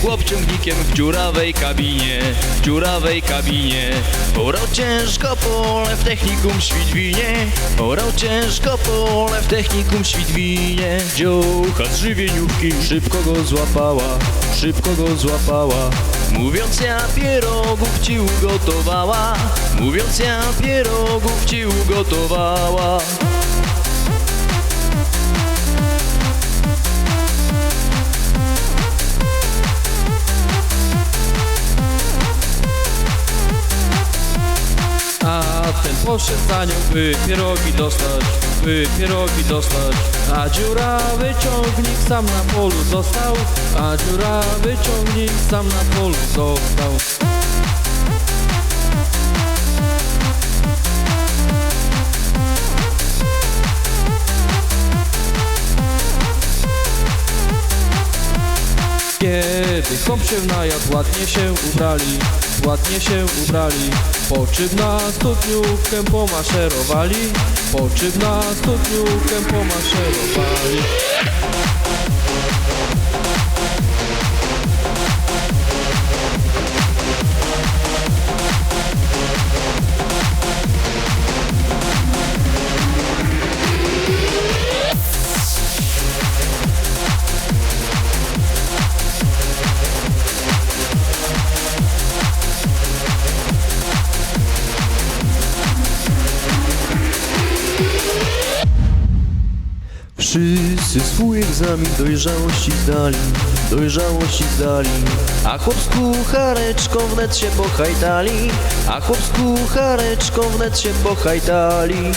Jechał chłop ciągnikiem w dziurawej kabinie, w dziurawej kabinie. Orał ciężko pole w technikum Świdwinie, orał ciężko pole w technikum Świdwinie. Dziołcha z żywieniówki szybko go złapała, szybko go złapała. Mówiąc ja pierogów ci ugotowała, mówiąc ja pierogów ci ugotowała. Poszedł za nią, by pierogi dostać, by pierogi dostać. A dziurawy ciągnik sam na polu został, a dziurawy ciągnik sam na polu został. Kiedy chłop się najadł, ładnie się ubrali, ładnie się ubrali. Po czym na studniówkę pomaszerowali, po czym na studniówkę pomaszerowali. Wszyscy swój egzamin dojrzałości zdali, dojrzałości zdali. A chłop z wnet się pochajtali A chłop z wnet się pochajtali